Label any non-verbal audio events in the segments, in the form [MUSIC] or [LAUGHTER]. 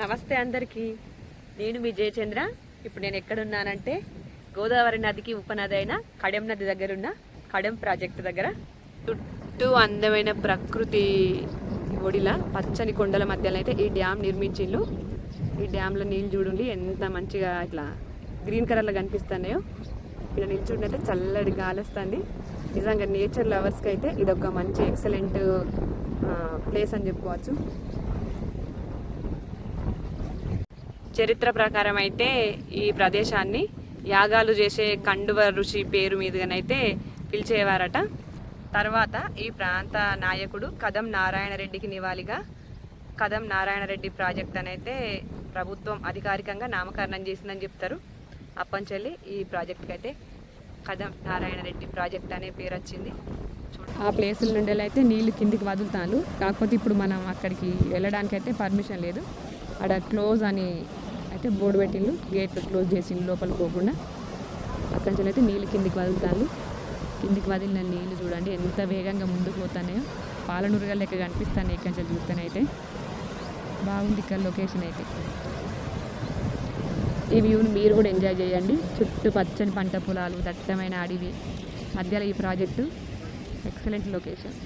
నమస్తే అందరికీ. నేను మీ జయచంద్ర. ఇప్పుడు నేను ఎక్కడున్నానంటే గోదావరి నదికి ఉపనది అయిన కడెం నది దగ్గర ఉన్న కడెం ప్రాజెక్టు దగ్గర. చుట్టూ అందమైన ప్రకృతి ఒడిలా పచ్చని కొండల మధ్యలో అయితే ఈ డ్యామ్ నిర్మించిండ్రు. ఈ డ్యామ్లో నీళ్ళు చూడండి ఎంత మంచిగా ఇట్లా గ్రీన్ కలర్లో కనిపిస్తున్నాయో. ఇక్కడ నిల్చుంటే చల్లటి గాలి వస్తుంది. నిజంగా నేచర్ లవర్స్కి అయితే ఇది ఒక మంచి ఎక్సలెంట్ ప్లేస్ అని చెప్పుకోవచ్చు. చరిత్ర ప్రకారం అయితే ఈ ప్రదేశాన్ని యాగాలు చేసే కండువ ఋషి పేరు మీదుగానైతే పిలిచేవారట. తర్వాత ఈ ప్రాంత నాయకుడు కదం నారాయణరెడ్డికి నివాళిగా కదం నారాయణరెడ్డి ప్రాజెక్ట్ అనైతే ప్రభుత్వం అధికారికంగా నామకరణం చేసిందని చెప్తారు. అప్పంచెల్లి ఈ ప్రాజెక్ట్కి అయితే కదం నారాయణరెడ్డి ప్రాజెక్ట్ అనే పేరు వచ్చింది ఆ ప్లేసుల నుండి అయితే నీళ్ళు కిందికి వదులుతాను. కాకపోతే ఇప్పుడు మనం అక్కడికి వెళ్ళడానికి అయితే పర్మిషన్ లేదు. అక్కడ క్లోజ్ అని అయితే బోర్డు పెట్టిండు. గేట్ క్లోజ్ చేసిండు లోపల పోకుండా. అక్కడి నుంచి అయితే నీళ్ళు కిందికి వదులుతాను కిందికి వదిలిన నీళ్ళు చూడండి ఎంత వేగంగా ముందుకు పోతానో పాలనూరుగా లెక్క కనిపిస్తాను ఇక్కడి నుంచి చూస్తేనైతే బాగుంది ఇక్కడ లొకేషన్ అయితే. ఈ వ్యూని మీరు కూడా ఎంజాయ్ చేయండి. చుట్టూ పచ్చని పంట పొలాలు దట్టమైన అడవి. మధ్యలో ఈ ప్రాజెక్టు ఎక్సలెంట్ లొకేషన్.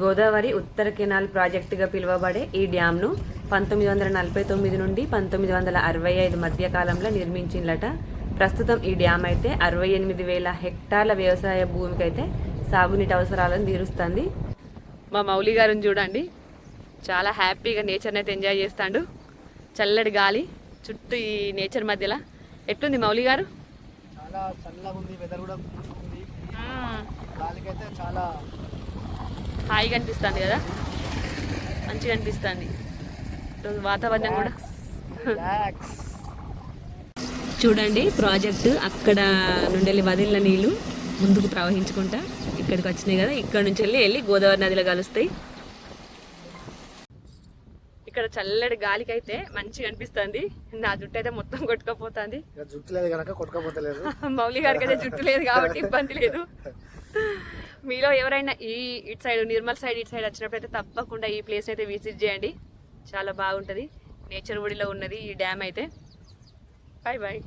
గోదావరి ఉత్తర కెనాల్ ప్రాజెక్టుగా పిలువబడే ఈ డ్యామ్ను పంతొమ్మిది వందల నలభై తొమ్మిది నుండి పంతొమ్మిది వందల అరవై ఐదు మధ్య కాలంలో నిర్మించిందట ప్రస్తుతం ఈ డ్యామ్ అయితే అరవై ఎనిమిది వేల హెక్టార్ల వ్యవసాయ భూమికి అయితే సాగునీటి అవసరాలను తీరుస్తుంది. మా మౌలి గారిని చూడండి. చాలా హ్యాపీగా నేచర్ని అయితే ఎంజాయ్ చేస్తాడు. చల్లటి గాలి చుట్టూ ఈ నేచర్ మధ్యలో. ఎట్లుంది మౌలి గారు? చాలా చల్లగా ఉంది వెదర్ కూడా కూల్ ఉంది గాలికైతే చాలా హాయిగా అనిపిస్తుంది కదా? మంచిగా అనిపిస్తుంది. వాతావరణం కూడా. చూడండి ప్రాజెక్ట్ అక్కడ నుండి వెళ్ళి వదిలిన నీళ్ళు ముందుకు ప్రవహించుకుంటా ఇక్కడికి వచ్చినాయి కదా ఇక్కడ నుంచి వెళ్ళి వెళ్ళి గోదావరి నదిలో కలుస్తాయి. ఇక్కడ చల్లటి గాలికి అయితే మంచిగా అనిపిస్తుంది. నా జుట్టు అయితే మొత్తం కొట్టుకపోతుంది. జుట్టు లేదు కనుక కొట్టుకోపోతలేదు. [LAUGHS] మౌలి గారికి అయితే జుట్టు లేదు కాబట్టి ఇబ్బంది లేదు. [LAUGHS] మీలో ఎవరైనా ఈ ఇటు సైడ్ నిర్మల్ సైడ్ ఇటు సైడ్ వచ్చినప్పుడు అయితే తప్పకుండా ఈ ప్లేస్ అయితే విజిట్ చేయండి. చాలా బాగుంటుంది. నేచర్ వుడిలో ఉన్నది ఈ డ్యామ్ అయితే. Bye bye